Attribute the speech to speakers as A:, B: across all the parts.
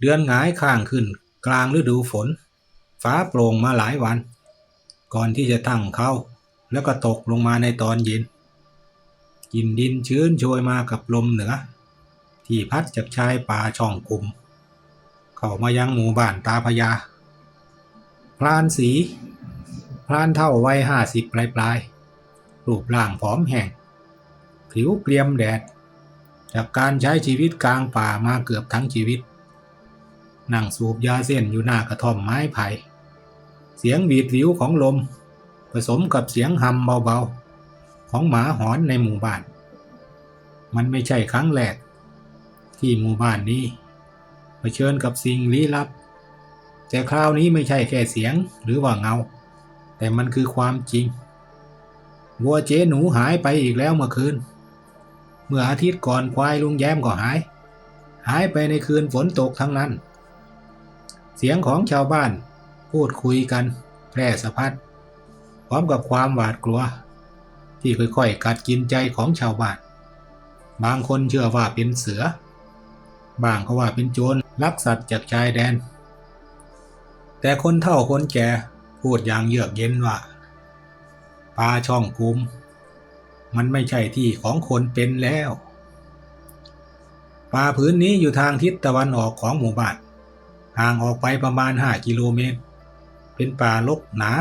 A: เดือนหงายข้างขึ้น กลางฤดูฝน ฟ้าโปร่งมาหลายวัน ก่อนที่จะตั้งเข้า แล้วก็ตกลงมาในตอนเย็นกินดินชื้นโชยมากับลมเหนือ ที่พัดจากชายป่าช่องกลุ่ม เข้ามายังหมู่บ้านตาพยา พรานสีพรานเท่าวัยห้าสิบปลายปลายรูปร่างผอมแห้งผิวเกรียมแดด จากการใช้ชีวิตกลางป่ามาเกือบทั้งชีวิต นั่งสูบยาเส้นอยู่หน้ากระท่อมไม้ไผ่ เสียงหวีดหวิวของลม ผสมกับเสียงหำเบาๆ ของหมาหอนในหมู่บ้าน มันไม่ใช่ครั้งแรก ที่หมู่บ้านนี้เผชิญกับสิ่งลี้ลับ แต่คราวนี้ไม่ใช่แค่เสียงหรือว่าเงา แต่มันคือความจริงวัวเจ๊หนูหายไปอีกแล้วเมื่อคืน เมื่ออาทิตย์ก่อนควายลุงแย้มก็หาย หายไปในคืนฝนตกทั้งนั้น เสียงของชาวบ้านพูดคุยกันแพร่สะพัดพร้อมกับความหวาดกลัว ที่ค่อยๆกัดกินใจของชาวบ้าน บางคนเชื่อว่าเป็นเสือ บางก็ว่าเป็นโจรลักสัตว์จากชายแดน แต่คนเฒ่าคนแก่พูดอย่างเยือกเย็นว่าป่าช่องกุม มันไม่ใช่ที่ของคนเป็นแล้วป่าพื้นนี้อยู่ทางทิศตะวันออกของหมู่บ้าน ห่างออกไปประมาณ 5 กิโลเมตร เป็นป่าลกหนา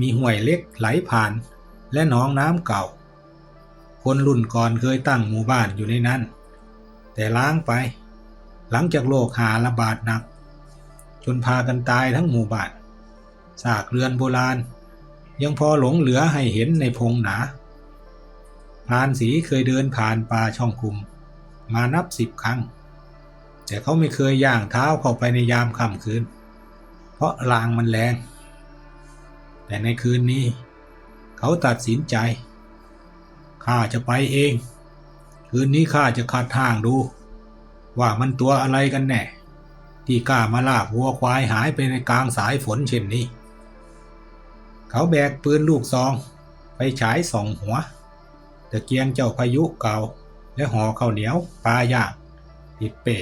A: มีห้วยเล็กไหลผ่าน และหนองน้ำเก่า คนรุ่นก่อนเคยตั้งหมู่บ้านอยู่ในนั้น แต่ล้างไป หลังจากโรคหาระบาดหนัก จนพากันตายทั้งหมู่บ้านซากเรือนโบราณ ยังพอหลงเหลือให้เห็นในพงหนาพรานสีเคยเดินผ่านป่าช่องคุม มานับสิบครั้ง แต่เขาไม่เคยย่างเท้าเข้าไปในยามค่ำคืน เพราะลางมันแรง แต่ในคืนนี้ เขาตัดสินใจข้าจะไปเอง คืนนี้ข้าจะขัดทางดู ว่ามันตัวอะไรกันแน่ ที่กล้ามาลากวัวควายหายไปในกลางสายฝนเช่นนี้ เขาแบกปืนลูกซอง ไปฉายส่องหัวตะเกียงเจ้าพายุเก่า และห่อข้าวเหนียวปลาย่างติดเป้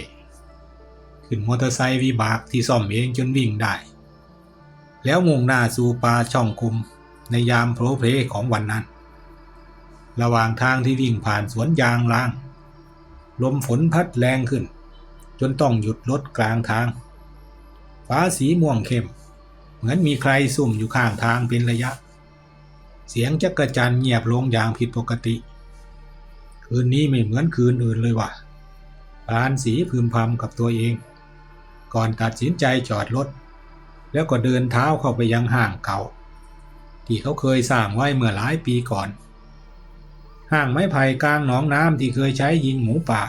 A: ขึ้นมอเตอร์ไซค์วิบากที่ซ่อมเองจนวิ่งได้ แล้วมุ่งหน้าสู่ป่าช่องคุมในยามโผล่เพลของวันนั้น ระหว่างทางที่วิ่งผ่านสวนยางลาง ลมฝนพัดแรงขึ้น จนต้องหยุดรถกลางทาง ฟ้าสีม่วงเข้ม เหมือนมีใครซุ่มอยู่ข้างทางเป็นระยะ เสียงจักรจันเงียบลงอย่างผิดปกติ คืนนี้ไม่เหมือนคืนอื่นเลยว่ะปานสีพึมพำกับตัวเอง ก่อนตัดสินใจจอดรถ แล้วก็เดินเท้าเข้าไปยังห้างเก่า ที่เขาเคยสร้างไว้เมื่อหลายปีก่อน ห้างไม้ไผ่กลางหนองน้ำที่เคยใช้ยิงหมูป่า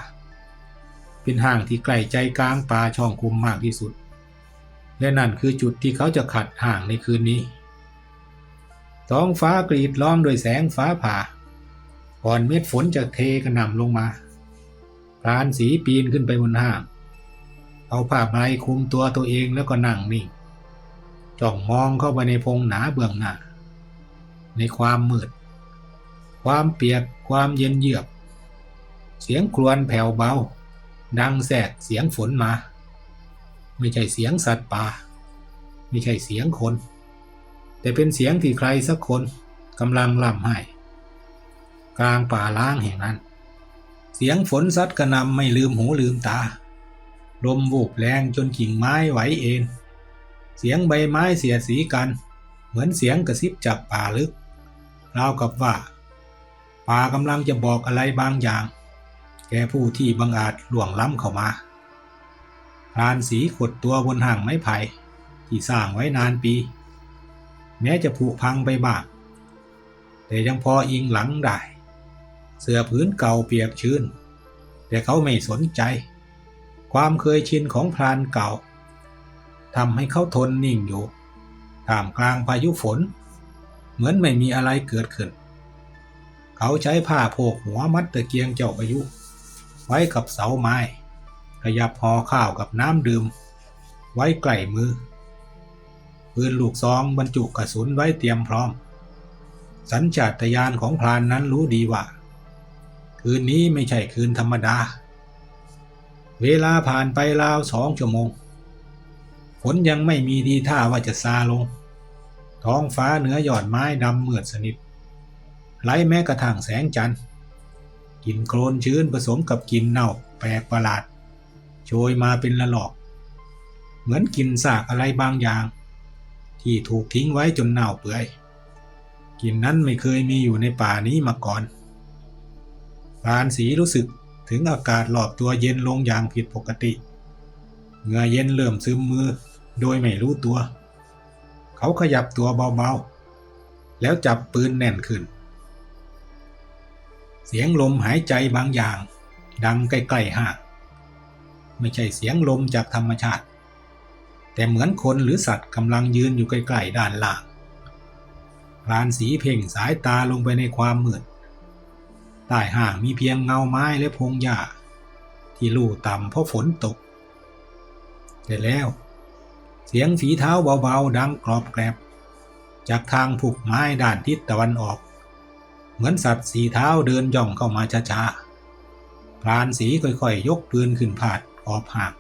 A: เป็นห้างที่ใกล้ใจกลางป่าช่องคุมมากที่สุด และนั่นคือจุดที่เขาจะขัดห่างในคืนนี้ ท้องฟ้ากรีดล้อมด้วยแสงฟ้าผ่า ก่อนเม็ดฝนจะเทกระหน่ำลงมาพรานสีปีนขึ้นไปบนห้าง เอาผ้าใบคุมตัวตัวเองแล้วก็นั่งนิ่งจ้องมองเข้าไปในพงหนาเบื้องหน้า ในความมืด ความเปียกความเย็นเยือก เสียงครวญแผ่วเบา ดังแทรกเสียงฝนมา ไม่ใช่เสียงสัตว์ป่า ไม่ใช่เสียงคน แต่เป็นเสียงที่ใครสักคนกำลังล่ำไห้ กลางป่าล้างแห่งนั้น เสียงฝนซัดกระนำไม่ลืมหูลืมตา ลมวูบแรงจนกิ่งไม้ไหวเอ็นเสียงใบไม้เสียดสีกัน เหมือนเสียงกระซิบจากป่าลึกราวกับว่า ป่ากำลังจะบอกอะไรบางอย่าง แก่ผู้ที่บังอาจล่วงล้ำเข้ามาพรานสีขดตัวบนห่างไม้ไผ่ที่สร้างไว้นานปี แม้จะผุพังไปบ้างแต่ยังพออิงหลังได้ เสื้อผืนเก่าเปียกชื้น แต่เขาไม่สนใจ ความเคยชินของพรานเก่าทำให้เขาทนนิ่งอยู่ท่ามกลางพายุฝน เหมือนไม่มีอะไรเกิดขึ้น เขาใช้ผ้าโพกหัวมัดตะเกียงเจ้าพายุ ไว้กับเสาไม้ขยับห่อข้าวกับน้ำดื่ม ไว้ใกล้มือปืนลูกซองบรรจุกระสุนไว้เตรียมพร้อม สัญชาตญาณของพรานนั้นรู้ดีว่า คืนนี้ไม่ใช่คืนธรรมดา เวลาผ่านไปราวสองชั่วโมง ฝนยังไม่มีทีท่าว่าจะซาลง ท้องฟ้าเหนือยอดไม้ดำมืดสนิทไร้แม้กระทั่งแสงจันทร์กลิ่นโคลนชื้นผสมกับกลิ่นเน่าแปลกประหลาด โชยมาเป็นละลอก เหมือนกลิ่นซากอะไรบางอย่าง ที่ถูกทิ้งไว้จนเน่าเปื่อยกลิ่นนั้นไม่เคยมีอยู่ในป่านี้มาก่อนพานสีรู้สึก ถึงอากาศรอบตัวเย็นลงอย่างผิดปกติเหงื่อเย็นเริ่มซึมมือโดยไม่รู้ตัว เขาขยับตัวเบาๆ แล้วจับปืนแน่นขึ้น เสียงลมหายใจบางอย่าง ดังใกล้ๆห่างไม่ใช่เสียงลมจากธรรมชาติ แต่เหมือนคนหรือสัตว์กำลังยืนอยู่ใกล้ๆด้านล่างพรานสีเพ่งสายตาลงไปในความมืด ใต้ห่างมีเพียงเงาไม้และพงหญ้า ที่ลู่ต่ำเพราะฝนตก แต่แล้ว เสียงฝีเท้าเบาๆ ดังกรอบแกรบ จากทางผูกไม้ด้านทิศตะวันออก เหมือนสัตว์สีเท้าเดินย่องเข้ามาช้าๆพรานสีค่อยๆ ยกปืนขึ้นผาดขอบห่าง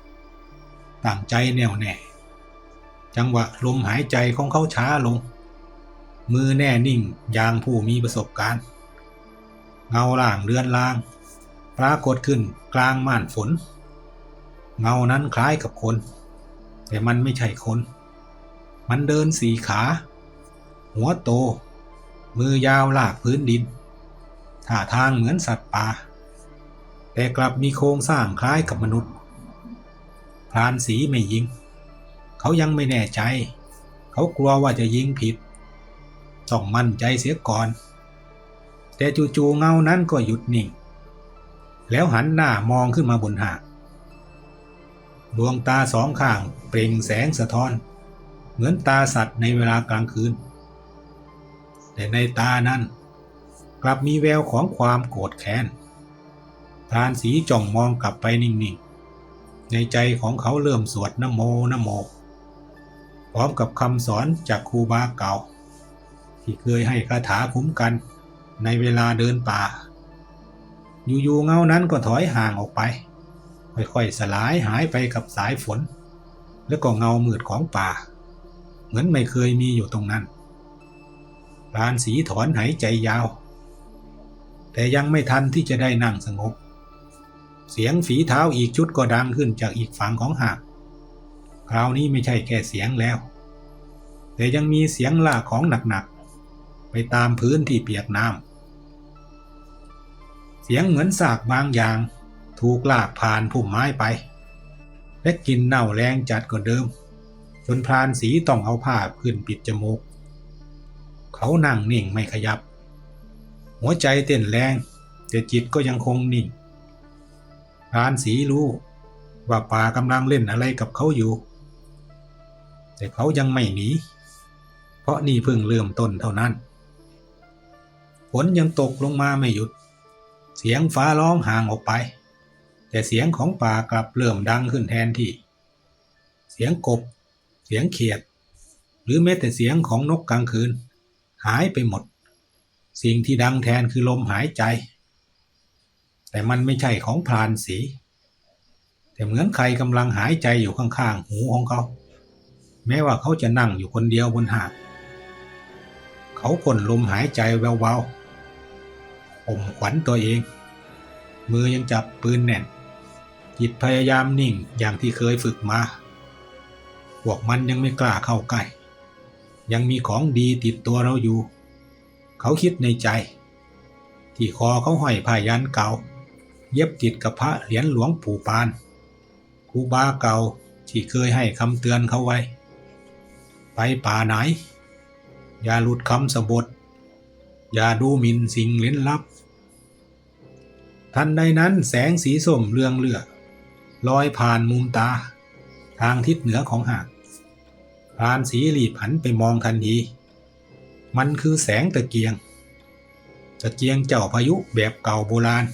A: ตั้งใจแน่วแน่ จังหวะลมหายใจของเขาช้าลง มือแน่นิ่งอย่างผู้มีประสบการณ์ เงาล่างเรือนลาง ปรากฏขึ้นกลางม่านฝน เงานั้นคล้ายกับคน แต่มันไม่ใช่คน มันเดินสี่ขา หัวโต มือยาวลากพื้นดินท่าทางเหมือนสัตว์ป่า แต่กลับมีโครงสร้างคล้ายกับมนุษย์พรานสีไม่ยิง เขายังไม่แน่ใจ เขากลัวว่าจะยิงผิด ต้องมั่นใจเสียก่อน แต่จู่ๆเงานั้นก็หยุดนิ่ง แล้วหันหน้ามองขึ้นมาบนหาดดวงตาสองข้างเปล่งแสงสะท้อน เหมือนตาสัตว์ในเวลากลางคืน แต่ในตานั้น กลับมีแววของความโกรธแค้นพรานสีจ้องมองกลับไปนิ่งๆ ในใจของเขาเริ่มสวดนโมนโม พร้อมกับคำสอนจากครูบาเก่า ที่เคยให้คาถาคุ้มกัน ในเวลาเดินป่า อยู่ๆเงานั้นก็ถอยห่างออกไป ค่อยๆสลายหายไปกับสายฝน แล้วก็เงามืดของป่า เหมือนไม่เคยมีอยู่ตรงนั้นพรานสีถอนหายใจยาว แต่ยังไม่ทันที่จะได้นั่งสงบ เสียงฝีเท้าอีกชุดก็ดังขึ้นจากอีกฝั่งของหาดคราวนี้ไม่ใช่แค่เสียงแล้ว แต่ยังมีเสียงล่าของหนักๆ ไปตามพื้นที่เปียกน้ำ เสียงเหมือนสากบางอย่าง ถูกลากผ่านพุ่มไม้ไป และกินเน่าแรงจัดกว่าเดิม จนพรานสีต้องเอาผ้าขึ้นปิดจมูก เขานั่งนิ่งไม่ขยับ หัวใจเต้นแรง แต่จิตก็ยังคงนิ่งพรานสีรู้ว่าป่ากำลังเล่นอะไรกับเขาอยู่ แต่เขายังไม่หนี เพราะนี่เพิ่งเริ่มต้นเท่านั้นฝนยังตกลงมาไม่หยุด เสียงฟ้าร้องห่างออกไป แต่เสียงของป่ากลับเริ่มดังขึ้นแทนที่ เสียงกบ เสียงเขียด หรือแม้แต่เสียงของนกกลางคืน หายไปหมด สิ่งที่ดังแทนคือลมหายใจ แต่มันไม่ใช่ของพรานสี แต่เหมือนใครกำลังหายใจอยู่ข้างๆหูของเขา แม้ว่าเขาจะนั่งอยู่คนเดียวบนหาดเขาพ่นลมหายใจเบาๆ อมขวัญตัวเอง มือยังจับปืนแน่น จิตพยายามนิ่งอย่างที่เคยฝึกมา พวกมันยังไม่กล้าเข้าใกล้ ยังมีของดีติดตัวเราอยู่ เขาคิดในใจ ที่คอเขาห้อยผ้ายันเก่า เย็บติดกับพระเหรียญหลวงปู่ปานครูบาเก่าที่เคยให้คำเตือนเขาไว้ ไปป่าไหน อย่าหลุดคำสบท อย่าดูหมิ่นสิ่งเล้นลับ ทันใดนั้นแสงสีส้มเรืองเลือลอยผ่านมุมตา ทางทิศเหนือของหาดพรานสีรีบหันไปมองทันที มันคือแสงตะเกียง ตะเกียงเจ้าพายุแบบเก่าโบราณ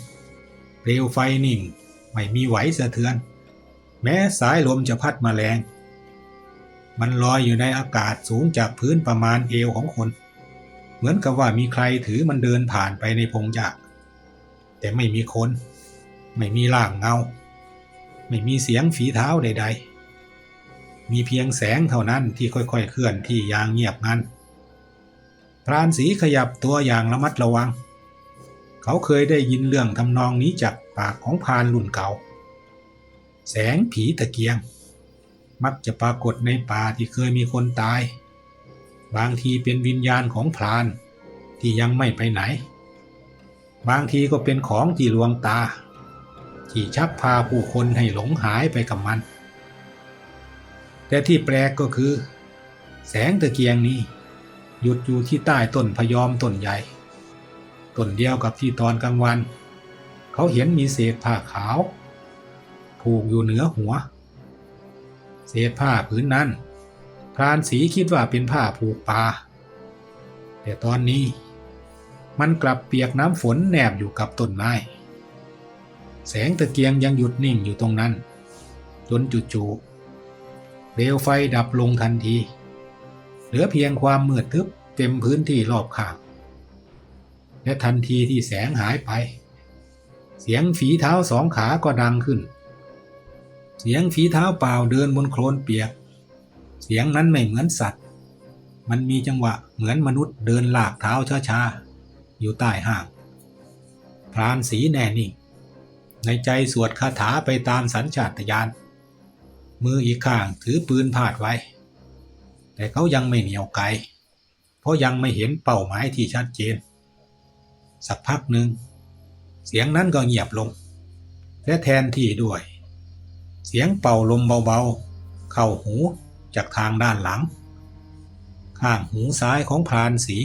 A: เปลวไฟนิ่ง ไม่มีไหวสะเทือน แม้สายลมจะพัดมาแรง มันลอยอยู่ในอากาศสูงจากพื้นประมาณเอวของคน เหมือนกับว่ามีใครถือมันเดินผ่านไปในพงหญ้าแต่ไม่มีคน ไม่มีร่างเงา ไม่มีเสียงฝีเท้าใด ๆ มีเพียงแสงเท่านั้นที่ค่อยๆ เคลื่อนที่อย่างเงียบงันพรานสีขยับตัวอย่างระมัดระวัง เขาเคยได้ยินเรื่องทำนองนี้จากปากของพรานรุ่นเก่า แสงผีตะเกียง มักจะปรากฏในป่าที่เคยมีคนตาย บางทีเป็นวิญญาณของพรานที่ยังไม่ไปไหน บางทีก็เป็นของที่ลวงตา ที่ชักพาผู้คนให้หลงหายไปกับมัน แต่ที่แปลกก็คือ แสงตะเกียงนี้หยุดอยู่ที่ใต้ต้นพยอมต้นใหญ่ต้นเดียวกับที่ตอนกลางวัน เขาเห็นมีเศษผ้าขาว ผูกอยู่เหนือหัว เศษผ้าผืนนั้น รานสีคิดว่าเป็นผ้าผูกปลาแต่ตอนนี้ มันกลับเปียกน้ำฝนแนบอยู่กับต้นไม้แสงตะเกียงยังหยุดนิ่งอยู่ตรงนั้น จนจู่ๆเปลวไฟดับลงทันที เหลือเพียงความมืดทึบเต็มพื้นที่รอบข้าง และทันทีที่แสงหายไป เสียงฝีเท้าสองขาก็ดังขึ้น เสียงฝีเท้าเปล่าเดินบนโคลนเปียก เสียงนั้นไม่เหมือนสัตว์ มันมีจังหวะเหมือนมนุษย์เดินลากเท้าช้าๆ อยู่ใต้ห้าง พรานสีแน่นิ่ง ในใจสวดคาถาไปตามสัญชาตญาณ มืออีกข้างถือปืนพาดไว้ แต่เขายังไม่เหนียวไกล เพราะยังไม่เห็นเป้าหมายที่ชัดเจน สักพักหนึ่ง เสียงนั้นก็เงียบลง และแทนที่ด้วย เสียงเป่าลมเบาๆ เข้าหู จากทางด้านหลัง ข้างหูซ้ายของพรานสี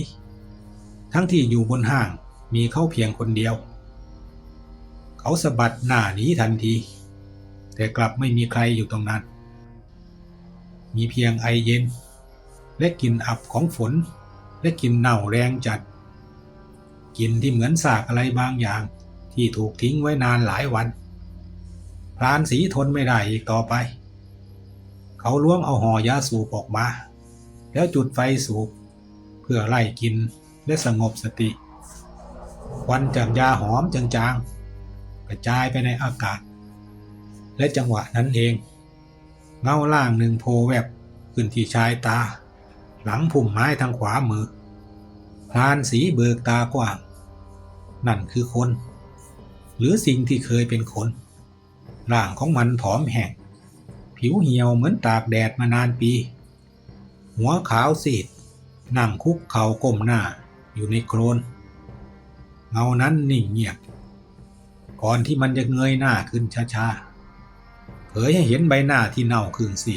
A: ทั้งที่อยู่บนห้างมีเขาเพียงคนเดียว เขาสะบัดหน้าหนีทันที แต่กลับไม่มีใครอยู่ตรงนั้น มีเพียงไอเย็น และกลิ่นอับของฝน และกลิ่นเน่าแรงจัดกลิ่นที่เหมือนสากอะไรบางอย่างที่ถูกทิ้งไว้นานหลายวันพรานสีทนไม่ได้อีกต่อไป เขาล้วงเอาห่อยาสูบออกมา แล้วจุดไฟสูบเพื่อไล่กินและสงบสติควันจากยาหอมจางๆ กระจายไปในอากาศ และจังหวะนั้นเอง เงาล่างหนึ่งโผล่แวบขึ้นที่ชายตา หลังพุ่มไม้ทางขวามือพรานสีเบิกตากว้าง นั่นคือคน หรือสิ่งที่เคยเป็นคนร่างของมันผอมแห้ง ผิวเหี่ยวเหมือนตากแดดมานานปี หัวขาวซีดนั่งคุกเข่าก้มหน้าอยู่ในโคลนเงานั้นนิ่งเงียบ ก่อนที่มันจะเงยหน้าขึ้นช้าๆเผยให้เห็นใบหน้าที่เน่าครึ่งซี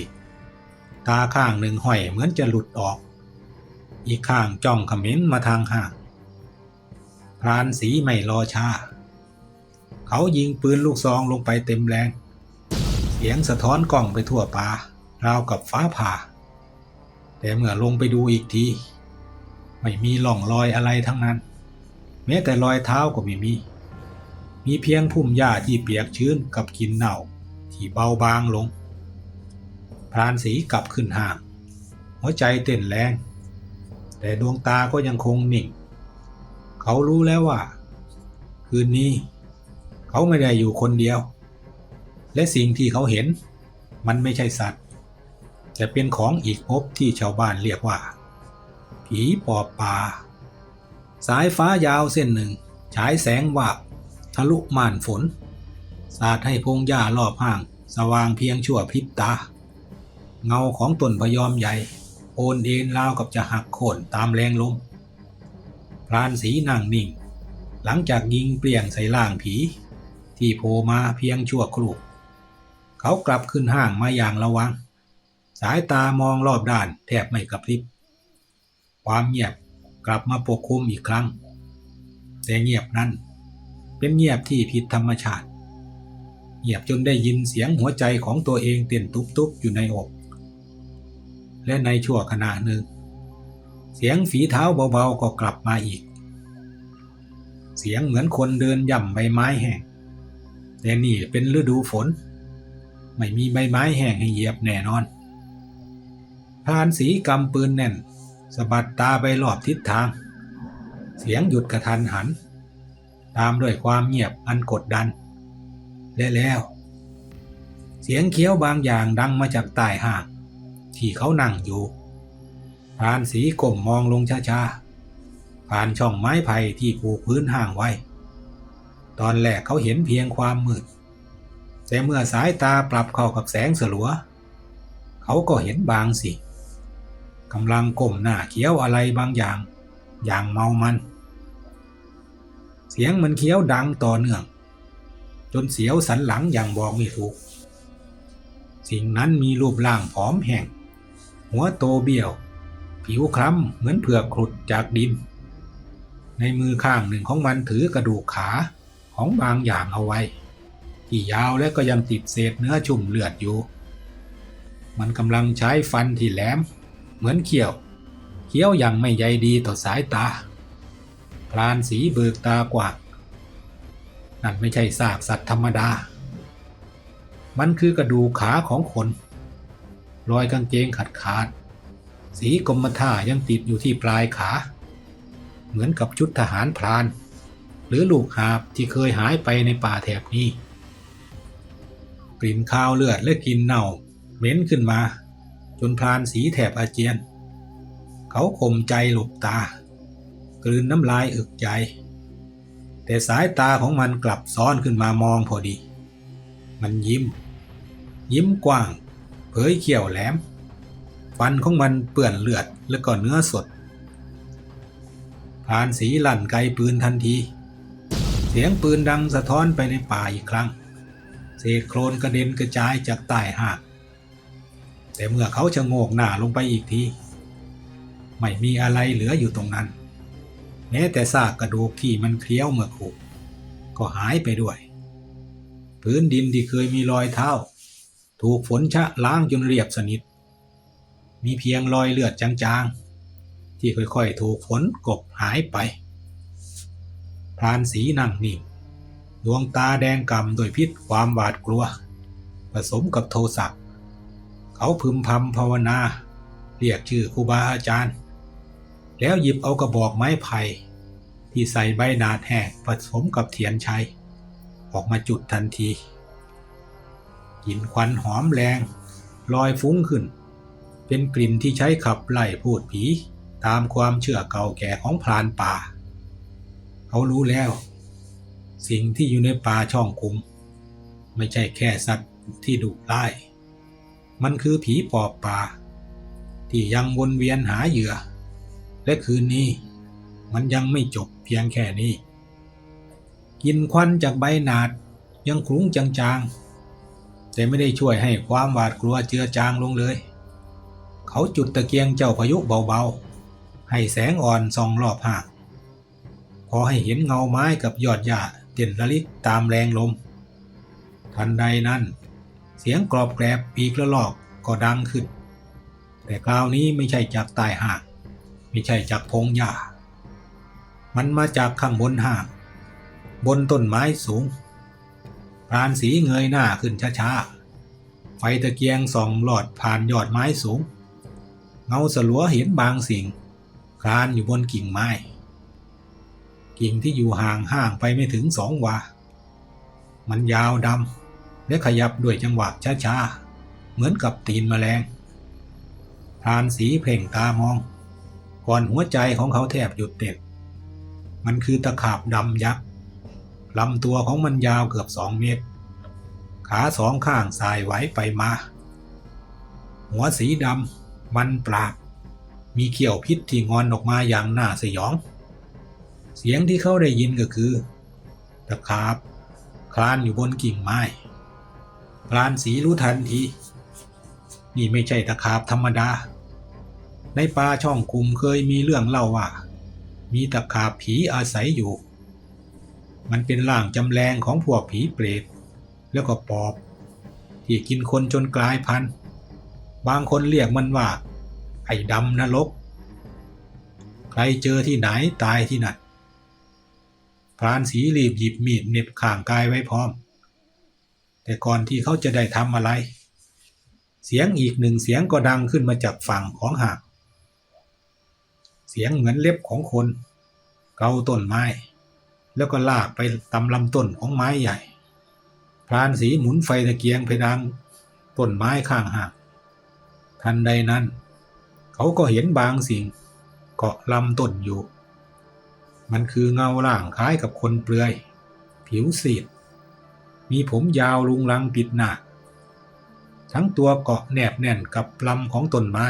A: ตาข้างหนึ่งห้อยเหมือนจะหลุดออก อีกข้างจ้องเขม็นมาทางห่างพรานสีไม่รอช้า เขายิงปืนลูกซองลงไปเต็มแรง เสียงสะท้อนกล้องไปทั่วป่าราวกับฟ้าผ่า แต่เมื่อลงไปดูอีกที ไม่มีร่องรอยอะไรทั้งนั้น แม้แต่รอยเท้าก็ไม่มี มีเพียงพุ่มหญ้าที่เปียกชื้นกับกลินเน่าที่เบาบางลง พรานสีกลับขึ้นห่าง หัวใจเต้นแรง แต่ดวงตาก็ยังคงนิ่ง เขารู้แล้วว่า คืนนี้ เขาไม่ได้อยู่คนเดียว และสิ่งที่เขาเห็น มันไม่ใช่สัตว์ แต่เป็นของอีกภพที่ชาวบ้านเรียกว่า ผีปอบป่า สายฟ้ายาวเส้นหนึ่ง ฉายแสงวาบทะลุม่านฝน สาดให้พงหญ้ารอบห้าง สว่างเพียงชั่วพริบตา เงาของต้นพยอมใหญ่ โอนเอ็นราวกับจะหักโค่นตามแรงลมพรานสีนั่งนิ่ง หลังจากยิงเปลี่ยงใส่ล่างผี ที่โผลมาเพียงชั่วครู่ เขากลับขึ้นห้างมาอย่างระวัง สายตามองรอบด้านแทบไม่กระพริบ ความเงียบกลับมาปกคลุมอีกครั้ง แต่เงียบนั้น เป็นเงียบที่ผิดธรรมชาติ เงียบจนได้ยินเสียงหัวใจของตัวเองเต้นตุบๆอยู่ในอก และในชั่วขณะหนึ่ง เสียงฝีเท้าเบาๆก็กลับมาอีก เสียงเหมือนคนเดินย่ำใบไม้แห้งแต่นี่เป็นฤดูฝน ไม่มีใบไม้แห้งให้เหยียบแน่นอนพานสีกำปืนแน่นสะบัดตาไปรอบทิศทาง เสียงหยุดกระทันหัน ตามด้วยความเงียบอันกดดัน และแล้ว เสียงเคี้ยวบางอย่างดังมาจากใต้ห่าง ที่เขานั่งอยู่พานสีก้มมองลงช้าๆ ผ่านช่องไม้ไผ่ที่ผูกพื้นห่างไว้ ตอนแรกเขาเห็นเพียงความมืด แต่เมื่อสายตาปรับเข้ากับแสงสลัว เขาก็เห็นบางสิ่งกำลังก้มหน้าเคี้ยวอะไรบางอย่าง อย่างเมามัน เสียงมันเคี้ยวดังต่อเนื่อง จนเสียวสันหลังอย่างบอกไม่ถูก สิ่งนั้นมีรูปร่างผอมแห้งหัวโตเบี้ยว ผิวคล้ำเหมือนเผือกครุดจากดิน ในมือข้างหนึ่งของมันถือกระดูกขาของบางอย่างเอาไว้ ที่ยาวและก็ยังติดเศษเนื้อชุ่มเลือดอยู่ มันกำลังใช้ฟันที่แหลม เหมือนเขี้ยวเคี้ยวอย่างไม่ใยดีต่อสายตาพลานสีเบิกตากว้างนั่นไม่ใช่ซากสัตว์ธรรมดา มันคือกระดูกขาของคน รอยกางเกงขาดขาด สีกรมท่ายังติดอยู่ที่ปลายขา เหมือนกับชุดทหารพราน หรือลูกหาบที่เคยหายไปในป่าแถบนี้ กลิ่นคาวเลือดและกลิ่นเน่าเหม็นขึ้นมา จนพรานสีแถบอาเจียน เขาข่มใจหลบตา กลืนน้ำลายอึกใจ แต่สายตาของมันกลับซ้อนขึ้นมามองพอดี มันยิ้ม ยิ้มกว้าง เผยเขี้ยวแหลม ฟันของมันเปื้อนเลือดและก็เนื้อสดพรานสีลั่นไกปืนทันที เสียงปืนดังสะท้อนไปในป่าอีกครั้ง เศษโคลนกระเด็นกระจายจากใต้หากแต่เมื่อเขาชะโงกหน้าลงไปอีกที ไม่มีอะไรเหลืออยู่ตรงนั้น แม้แต่ซากกระดูกที่มันเคี้ยวเมื่อขู่ก็หายไปด้วย พื้นดินที่เคยมีรอยเท้า ถูกฝนชะล้างจนเรียบสนิท มีเพียงรอยเลือดจางๆ ที่ค่อยๆ ถูกฝนกบหายไปพรานสีนั่งนิ่ง ดวงตาแดงกำ่ำด้วยพิษความหวาดกลัว ผสมกับโทสะเขาพึมพำภาวนา เรียกชื่อครูบาอาจารย์ แล้วหยิบเอากระบอกไม้ไผ่ที่ใส่ใบนาดแห้งผสมกับเทียนชัย ออกมาจุดทันทีกลิ่นควันหอมแรง ลอยฟุ้งขึ้น เป็นกลิ่นที่ใช้ขับไล่พูดผี ตามความเชื่อเก่าแก่ของพรานป่า เขารู้แล้ว สิ่งที่อยู่ในป่าช่องคุ้ม ไม่ใช่แค่สัตว์ที่ดุร้าย มันคือผีปอบป่า ที่ยังวนเวียนหาเหยื่อ และคืนนี้ มันยังไม่จบเพียงแค่นี้ กินควันจากใบหนาดยังคลุ้งจางๆ แต่ไม่ได้ช่วยให้ความหวาดกลัวเจือจางลงเลย เขาจุดตะเกียงเจ้าพายุเบาๆ ให้แสงอ่อนส่องรอบห่ากพอให้เห็นเงาไม้กับยอดหญ้า เด่นระลิกตามแรงลม ทันใดนั้น เสียงกรอบแกรบปีกละลอกก็ดังขึ้น แต่คราวนี้ไม่ใช่จากใต้หากไม่ใช่จากพงหญ้า มันมาจากข้างบนหากบนต้นไม้สูงพรานสีเงยหน้าขึ้นช้าๆ ไฟตะเกียงส่องหลอดผ่านยอดไม้สูง เงาสลัวเห็นบางสิ่งคลานอยู่บนกิ่งไม้ กิ่งที่อยู่ห่างห่างไปไม่ถึงสองวา มันยาวดำและขยับด้วยจังหวะช้าๆ เหมือนกับตีนแมลงพรานสีเพ่งตามอง ก่อนหัวใจของเขาแทบหยุดเต้นมันคือตะขาบดำยักษ์ลำตัวของมันยาวเกือบสองเมตร ขาสองข้างสายไหวไปมา หัวสีดำมันปรากมีเขี้ยวพิษที่งอนออกมาอย่างน่าสยอง เสียงที่เขาได้ยินก็คือตะขาบ คลานอยู่บนกิ่งไม้พรานสีรู้ทันทีนี่ไม่ใช่ตะขาบธรรมดา ในป่าช่องคุมเคยมีเรื่องเล่าว่า มีตะขาบผีอาศัยอยู่ มันเป็นร่างจำแรงของพวกผีเปรตแล้วก็ปอบ ที่กินคนจนกลายพันธุ์บางคนเรียกมันว่า ไอ้ดำนรก ใครเจอที่ไหนตายที่นั่น พรานสีรีบหยิบมีดเน็บข่างกายไว้พร้อม แต่ก่อนที่เขาจะได้ทำอะไร เสียงอีกหนึ่งเสียงก็ดังขึ้นมาจากฝั่งของหากเสียงเหมือนเล็บของคน เกาต้นไม้ แล้วก็ลากไปตำลำต้นของไม้ใหญ่ พรานสีหมุนไฟตะเกียงเพดานต้นไม้ข้างหางทันใดนั้น เขาก็เห็นบางสิ่งเกาะลำต้นอยู่ มันคือเงาร่างคล้ายกับคนเปลือย ผิวสีด มีผมยาวลุงลังปิดหน้า ทั้งตัวเกาะแนบแน่นกับลำของต้นไม้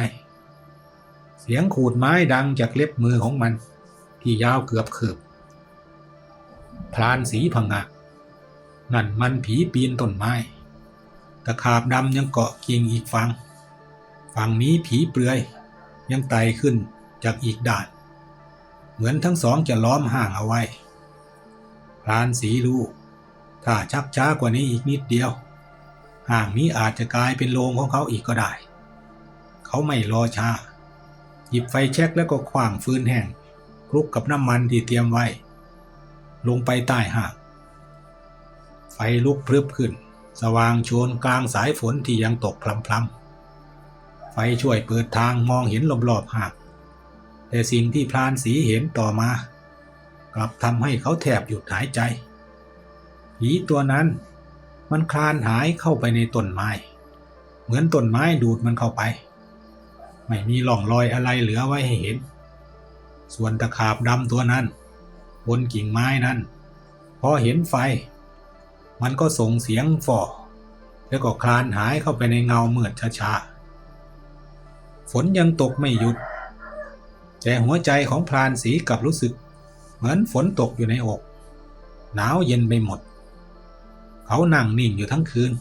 A: เสียงขูดไม้ดังจากเล็บมือของมัน ที่ยาวเกือบคืบพลานสีพังงะนั่นมันผีปีนต้นไม้ตะขาบดำยังเกาะกิ่งอีกฝั่งฝั่งนี้ผีเปลือย ยังไต่ขึ้นจากอีกด่าน เหมือนทั้งสองจะล้อมห่างเอาไว้พรานสีรู้ถ้าชักช้ากว่านี้อีกนิดเดียว ห่างนี้อาจจะกลายเป็นโรงของเขาอีกก็ได้ เขาไม่รอช้า หยิบไฟแช็กแล้วก็ขว้างฟืนแห้งคลุกกับน้ำมันที่เตรียมไว้ ลงไปใต้ห่าง ไฟลุกพรึบขึ้น สว่างโชนกลางสายฝนที่ยังตกพลำๆไฟช่วยเปิดทางมองเห็นรอบๆห่าง แต่สิ่งที่พลานสีเห็นต่อมา กลับทำให้เขาแทบหยุดหายใจผีตัวนั้นมันคลานหายเข้าไปในต้นไม้ เหมือนต้นไม้ดูดมันเข้าไป ไม่มีร่องรอยอะไรเหลือไว้ให้เห็น ส่วนตะขาบดำตัวนั้น บนกิ่งไม้นั้นพอเห็นไฟ มันก็ส่งเสียงฝ่อ แล้วก็คลานหายเข้าไปในเงาเมืดช้าๆฝนยังตกไม่หยุด แต่หัวใจของพรานสีกลับรู้สึก เหมือนฝนตกอยู่ในอก หนาวเย็นไปหมด เขานั่งนิ่งอยู่ทั้งคืน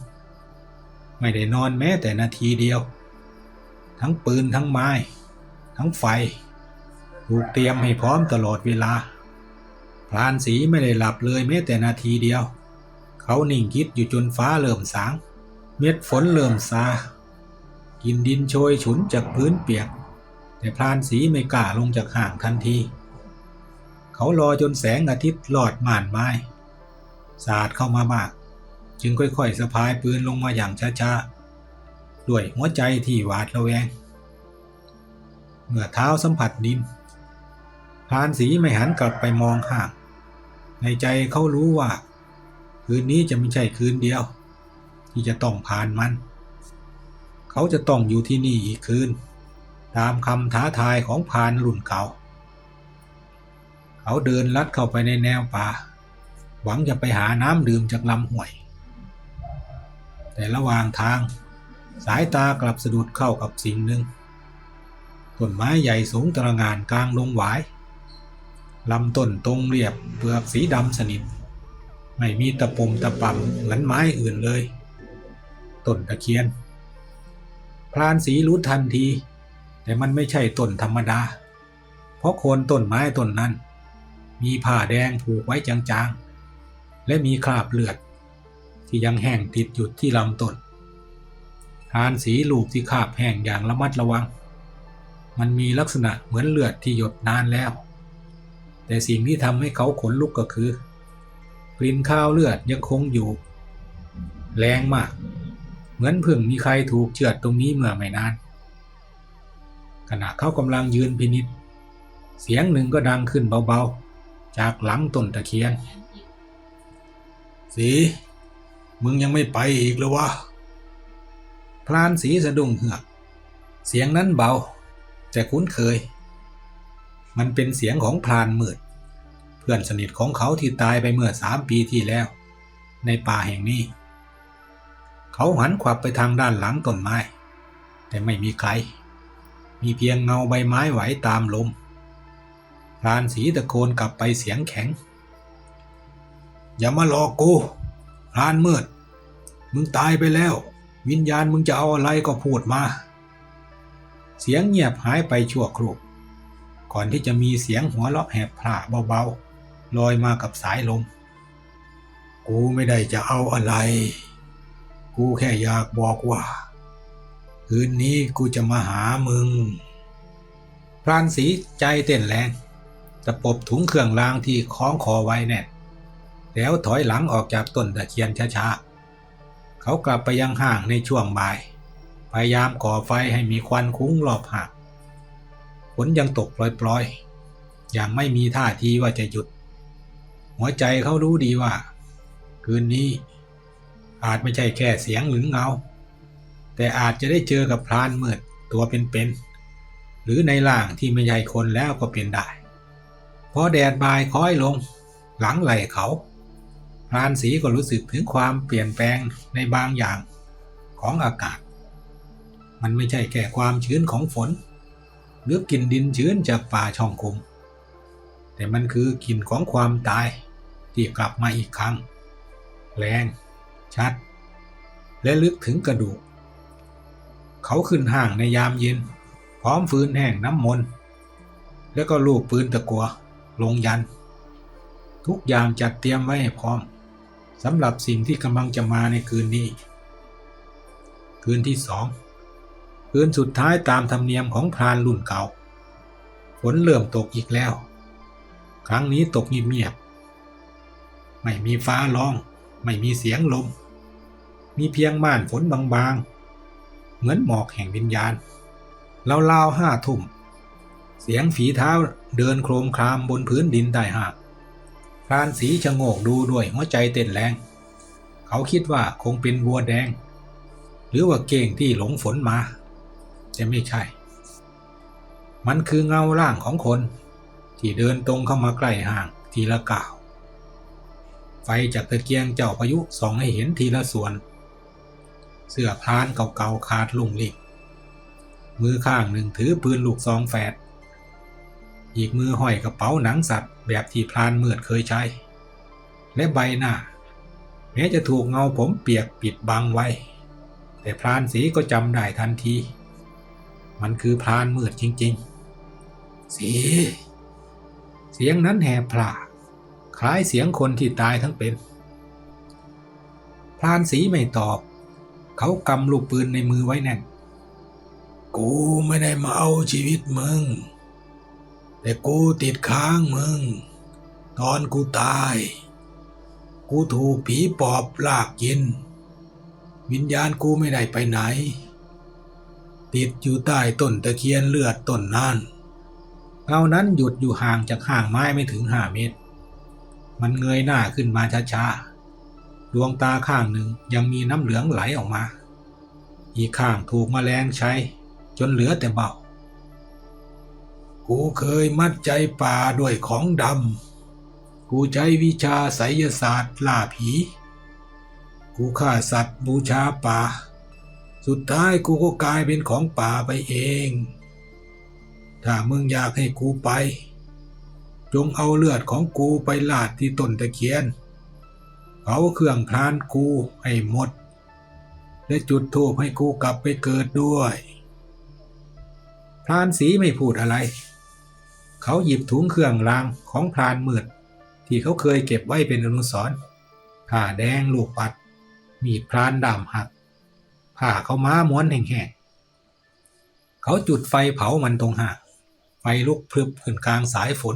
A: ไม่ได้นอนแม้แต่นาทีเดียว ทั้งปืนทั้งไม้ ทั้งไฟถูกเตรียมให้พร้อมตลอดเวลา พรานสีไม่ได้หลับเลยแม้แต่นาทีเดียว เขานิ่งคิดอยู่จนฟ้าเริ่มสาง เม็ดฝนเริ่มซากินดินโชยฉุนจากพื้นเปียก แต่พรานสีไม่กล้าลงจากห่างทันที เขารอจนแสงอาทิตย์ลอดม่านไม้ สาดเข้ามามาก จึงค่อยๆสะพายปืนลงมาอย่างช้าๆ ด้วยหัวใจที่หวาดระแวง เมื่อเท้าสัมผัสดินพรานสีไม่หันกลับไปมองห่าง ในใจเขารู้ว่า คืนนี้จะไม่ใช่คืนเดียว ที่จะต้องผ่านมัน เขาจะต้องอยู่ที่นี่อีกคืน ตามคำท้าทายของพานรุ่นเก่า เขาเดินลัดเข้าไปในแนวป่า หวังจะไปหาน้ำดื่มจากลำห้วย แต่ระหว่างทาง สายตากลับสะดุดเข้ากับสิ่งหนึ่งต้นไม้ใหญ่สูงตระงานกลางลงหวายลำต้นตรงเรียบเปลือกสีดำสนิท ไม่มีตะปมตะป่ำเหมือนไม้อื่นเลย ต้นตะเคียน พรานสีรู้ทันที แต่มันไม่ใช่ต้นธรรมดา เพราะโคนต้นไม้ต้นนั้น มีผ้าแดงผูกไว้จางๆ และมีคราบเลือด ที่ยังแห้งติดอยู่ที่ลำต้นพรานสีลูกที่คาบแห้งอย่างระมัดระวัง มันมีลักษณะเหมือนเลือดที่หยดนานแล้ว แต่สิ่งที่ทำให้เขาขนลุกก็คือกลิ่นข้าวเลือดยังคงอยู่ แรงมาก เหมือนเพิ่งมีใครถูกเชือดตรงนี้เมื่อไม่นาน ขณะเขากำลังยืนพินิษเสียงหนึ่งก็ดังขึ้นเบาๆ จากหลังต้นตะเคียน สี มึงยังไม่ไปอีกเลยวะพรานสีสะดุ้งเหือก เสียงนั้นเบา แต่คุ้นเคย มันเป็นเสียงของพรานมืด เพื่อนสนิทของเขาที่ตายไปเมื่อสามปีที่แล้ว ในป่าแห่งนี้ เขาหันขวับไปทางด้านหลังต้นไม้ แต่ไม่มีใคร มีเพียงเงาใบไม้ไหวตามลมพรานสีตะโกนกลับไปเสียงแข็ง อย่ามาหลอกกูพรานมืด มึงตายไปแล้ว วิญญาณมึงจะเอาอะไรก็พูดมา เสียงเงียบหายไปชั่วครู่ก่อนที่จะมีเสียงหัวเราะแหบพร่าเบาๆลอยมากับสายลม กูไม่ได้จะเอาอะไร กูแค่อยากบอกว่า คืนนี้กูจะมาหามึง พรานสีใจเต้นแรงตะปบถุงเครื่องรางที่คล้องคอไว้แน่นแล้วถอยหลังออกจากต้นตะเคียนช้าๆ เขากลับไปยังห้างในช่วงบ่าย พยายามก่อไฟให้มีควันคุ้งรอบห่างฝนยังตกปล่อยๆ อย่างไม่มีท่าทีว่าจะหยุด หัวใจเขารู้ดีว่า คืนนี้อาจไม่ใช่แค่เสียงหรือเงา แต่อาจจะได้เจอกับพรานมืดตัวเป็นๆหรือในร่างที่ไม่ใช่คนแล้วก็เป็นได้พอแดดบ่ายค้อยลง หลังไหลเขาพรานสีก็รู้สึกถึงความเปลี่ยนแปลงในบางอย่างของอากาศ มันไม่ใช่แค่ความชื้นของฝน หรือกลิ่นดินชื้นจากป่าช่องคุมแต่มันคือกลิ่นของความตายที่กลับมาอีกครั้ง แรง ชัด และลึกถึงกระดูก เขาขึ้นห่างในยามเย็น พร้อมฟืนแห้งน้ำมนต์แล้วก็ลูกปืนตะกัว ลงยัน ทุกอย่างจัดเตรียมไว้ให้พร้อมสำหรับสิ่งที่กำลังจะมาในคืนนี้ คืนที่สองคืนสุดท้ายตามธรรมเนียมของพรานรุ่นเก่าฝนเริ่มตกอีกแล้ว ครั้งนี้ตกเงียบๆไม่มีฟ้าร้อง ไม่มีเสียงลม มีเพียงม่านฝนบางๆ เหมือนหมอกแห่งวิญญาณแล้วลาวห้าทุ่ม เสียงฝีเท้าเดินโครมครามบนพื้นดินใต้หากพรานสีชะโงกดูด้วยหัวใจเต้นแรง เขาคิดว่าคงเป็นวัวแดง หรือว่าเก่งที่หลงฝนมา แต่ไม่ใช่ มันคือเงาร่างของคน ที่เดินตรงเข้ามาใกล้ห่างทีละก้าว ไฟจากตะเกียงเจ้าพายุส่องให้เห็นทีละส่วน เสื้อพรานเก่าๆขาดลุ่งลิ่งมือข้างหนึ่งถือปืนลูกซองแฝด อีกมือห้อยกระเป๋าหนังสัตว์แบบที่พรานเมือดเคยใช้ และใบหน้าแม้จะถูกเงาผมเปียกปิดบังไว้ แต่พรานสีก็จำได้ทันที มันคือพรานมืดจริงๆ สี เสียงนั้นแหบพร่าคล้ายเสียงคนที่ตายทั้งเป็น พรานสีไม่ตอบ เขากำลูกปืนในมือไว้แน่น กูไม่ได้มาเอาชีวิตมึง แต่กูติดค้างมึง ตอนกูตาย กูถูกผีปอบลากกิน วิญญาณกูไม่ได้ไปไหน ติดอยู่ใต้ต้นตะเคียนเลือดต้นนั้นเงานั้นหยุดอยู่ห่างจากห่างไม้ไม่ถึงห้าเมตร มันเงยหน้าขึ้นมาช้าๆ ดวงตาข้างหนึ่งยังมีน้ำเหลืองไหลออกมา อีกข้างถูกมแมลงใช้ จนเหลือแต่เบากูเคยมัดใจป่าด้วยของดำ กูใช้วิชาไสยศาสตร์ล่าผี กูฆ่าสัตว์บูชาป่า สุดท้ายกูก็กลายเป็นของป่าไปเอง ถ้ามึงอยากให้กูไป จงเอาเลือดของกูไปลาดที่ต้นตะเคียน เขาเครื่องพรานกูให้หมด และจุดธูปให้กูกลับไปเกิดด้วยพรานสีไม่พูดอะไร เขาหยิบถุงเครื่องรางของพรานมืดที่เขาเคยเก็บไว้เป็นอนุสรณ์ผ้าแดงลูกปัด มีพรานดำหัก ผ้าเขาม้าม้วนแห้งๆ เขาจุดไฟเผามันตรงหางไฟลุกพรึบขึ้นกลางสายฝน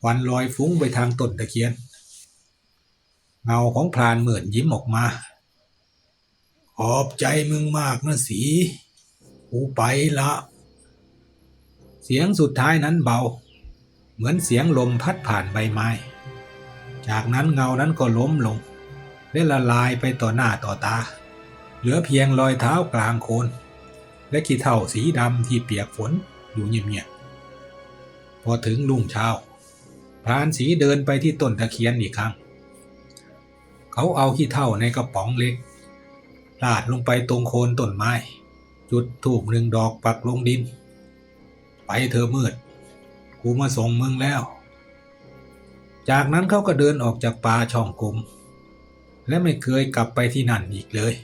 A: ควันลอยฟุ้งไปทางต้นตะเคียน เงาของพรานเหมือนยิ้มออกมา ขอบใจมึงมากนะสีกูไปละ เสียงสุดท้ายนั้นเบา เหมือนเสียงลมพัดผ่านใบไม้ จากนั้นเงานั้นก็ล้มลงและละลายไปต่อหน้าต่อตา เหลือเพียงรอยเท้ากลางโคลนและขี้เถ้าสีดำที่เปียกฝนอยู่เงียบๆพอถึงรุ่งเช้าพรานสีเดินไปที่ต้นตะเคียนอีกครั้ง เขาเอาขี้เถ้าในกระป๋องเล็กลาดลงไปตรงโคนต้นไม้ จุดถูกหนึ่งดอกปักลงดิน ไปเธอมืด กูมาส่งมึงแล้ว จากนั้นเขาก็เดินออกจากป่าช่องกลมและไม่เคยกลับไปที่นั่นอีกเลย